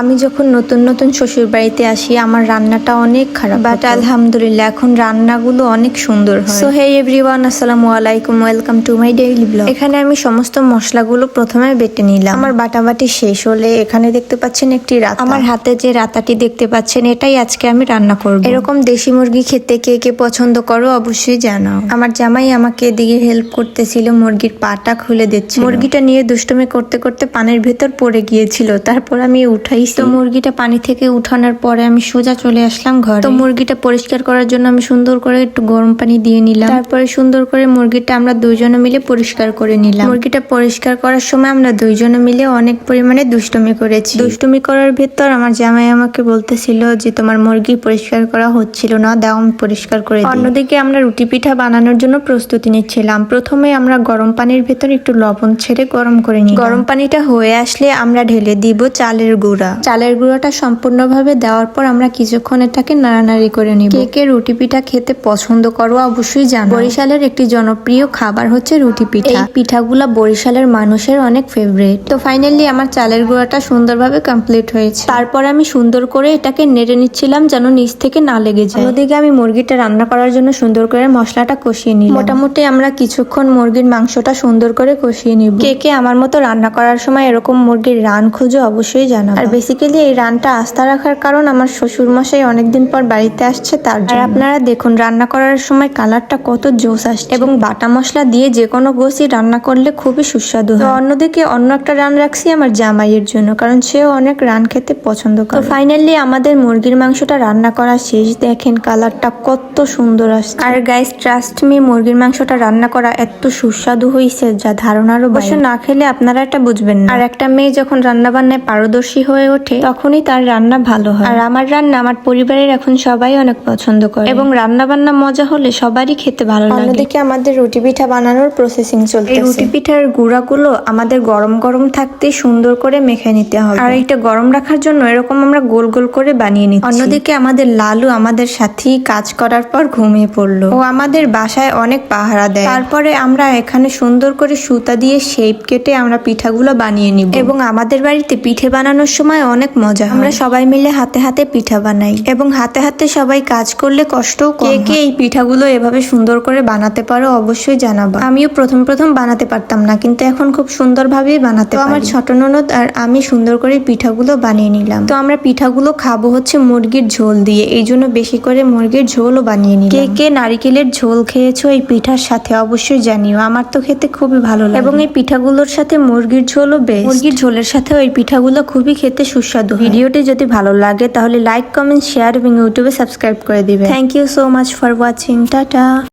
আমি যখন নতুন নতুন শ্বশুর বাড়িতে আসি আমার রান্নাটা অনেক খারাপ বাট আলহামদুলিল্লাহ এখন রান্নাগুলো অনেক সুন্দর হয়। সো হে এভরিওয়ান আসসালামু আলাইকুম welcome to my daily vlog এখানে আমি সমস্ত মশলাগুলো প্রথমে বেটে নিলাম। আমার বাটাবাটি শেষ হলে এখানে দেখতে পাচ্ছেন একটি রাত। আমার হাতে যে রাতাটি দেখতে পাচ্ছেন এটাই আজকে আমি রান্না করব। এরকম দেশি মুরগি খেতে কে কে পছন্দ করো অবশ্যই জানাও। আমার জামাই আমাকে এদিকে হেল্প করতেছিল মুরগির পাটা খুলে দিচ্ছে মুরগিটা নিয়ে দুষ্টুমি করতে করতে পানির ভেতর পড়ে গিয়েছিল। তারপর আমি উঠাইছি তো মুরগিটা পানি থেকে উঠানোর পরে আমি সোজা চলে আসলাম ঘরে। তো মুরগিটা পরিষ্কার করার জন্য আমি সুন্দর করে একটু গরম পানি দিয়ে নিলাম। তারপরে সুন্দর করে মুরগিটা আমরা দুইজনে মিলে পরিষ্কার করে নিলাম। মুরগিটা পরিষ্কার করার সময় আমরা দুইজনে মিলে অনেক পরিমাণে দুষ্টুমি করেছি। দুষ্টুমি করার ভেতর আমার জামাই আমাকে বলতেছিল যে তোমার মুরগি পরিষ্কার করা হচ্ছিল না দাও আমি পরিষ্কার করে দিই। অন্যদিকে আমরা রুটি পিঠা বানানোর জন্য প্রস্তুতি নিচ্ছিলাম। প্রথমে আমরা গরম পানির ভেতর একটু লবণ ছেড়ে গরম করে নিই গরম পানিটা হয়ে আসলে আমরা ঢেলে দিব চালের গুঁড়া। চালের গুঁড়াটা সম্পূর্ণভাবে দেওয়ার পর আমরা কিছুক্ষণ এটাকে নাড়ানাড়ি করে নিব। কে কে রুটি পিঠা খেতে পছন্দ করো অবশ্যই জানো বরিশালের একটি জনপ্রিয় খাবার হচ্ছে রুটি পিঠা। এই পিঠাগুলা বরিশালের মানুষের অনেক ফেভারিট তো ফাইনালি আমার চালের গুঁড়াটা সুন্দরভাবে কমপ্লিট হয়েছে। তারপর আমি সুন্দর করে এটাকে নেড়ে নিচ্ছিলাম যেন নিচ থেকে না লেগে যায়। ওদিকে আমি মুরগিটা রান্না করার জন্য সুন্দর করে মশলাটা কষিয়ে নিই মোটামুটি আমরা কিছুক্ষণ মুরগির মাংসটা সুন্দর করে কষিয়ে নিব। কে কে আমার মতো রান্না করার সময় এরকম মুরগির রান খুঁজো অবশ্যই জানাব আর বেসিক্যালি এই রানটা আস্থা রাখার কারণ আমার শ্বশুর মশাই অনেকদিন পর বাড়িতে আসছে তার আর আপনারা দেখুন রান্না করার সময় কালারটা কত জোস আসছে। এবং বাটা মশলা দিয়ে যে কোনো গোসই রান্না করলে খুবই সুস্বাদু হয়। অন্যদিকে অন্য একটা রান রাখছি আমার জামাইয়ের জন্য কারণ সেও অনেক রান খেতে পছন্দ করে। তো ফাইনালি আমাদের মুরগির মাংসটা রান্না করা শেষ। দেখেন কালারটা কত সুন্দর আসছে। আর গাইস ট্রাস্ট মি মুরগির মাংসটা রান্না করা এত সুস্বাদু হয়েছে যা ধারণারও অবশ্য না খেলে আপনারা এটা বুঝবেন না। আর একটা মেয়ে যখন রান্না বান্নায় পারদর্শী হয়ে ওঠে তখনই তার রান্না ভালো হয়। আর আমার রান্না আমার পরিবারের এখন সবাই অনেক পছন্দ করে। এবং রান্না বান্না মজা হলে সবারই খেতে ভালো লাগে। অন্যদিকে আমাদের রুটি পিঠা বানানোর প্রসেসিং চলছে রুটি পিঠার গুঁড়াগুলো আমাদের গরম গরম থাকতে সুন্দর করে মেখে নিতে হবে। আর এটা গরম রাখার জন্য এরকম আমরা গোল গোল করে বানিয়ে নিচ্ছি। অন্যদিকে আমাদের লালু আমাদের সাথেই কাজ করার পর ঘুমিয়ে পড়ল। ও আমাদের বাসায় অনেক পাহারা দেয়। তারপরে আমরা এখানে সুন্দর করে সুতা দিয়ে শেপ কেটে আমরা পিঠাগুলো বানিয়ে নিব। এবং আমাদের বাড়িতে পিঠে বানানোর সময় অনেক মজা আমরা সবাই মিলে হাতে হাতে পিঠা বানাই। এবং হাতে হাতে সবাই কাজ করলে কষ্টও কে কে এই পিঠাগুলো এভাবে সুন্দর করে বানাতে পারো অবশ্যই জানাব। আমিও প্রথম প্রথম বানাতে পারতাম না কিন্তু এখন খুব সুন্দরভাবেই বানাতে পারি আমার ছোট ননদ আর আমি সুন্দর করে পিঠাগুলো বানিয়ে নিলাম। তো আমরা পিঠাগুলো খাব হচ্ছে মুরগির ঝোল দিয়ে এই জন্য বেশি করে মুরগির ঝোলও বানিয়ে নিলাম। কে কে নারিকেলের ঝোল খেয়েছো এই পিঠার সাথে অবশ্যই জানিও আমার তো খেতে খুবই ভালো লাগে। এবং এই পিঠাগুলোর সাথে মুরগির ঝোলও বেশ। মুরগির ঝোলের সাথে ওই পিঠাগুলো খুবই খেতে সুস্বাদু ভিডিওটি যদি ভালো লাগে তাহলে লাইক কমেন্ট শেয়ার এবং ইউটিউবে সাবস্ক্রাইব করে দিবে thank you so much for watching tata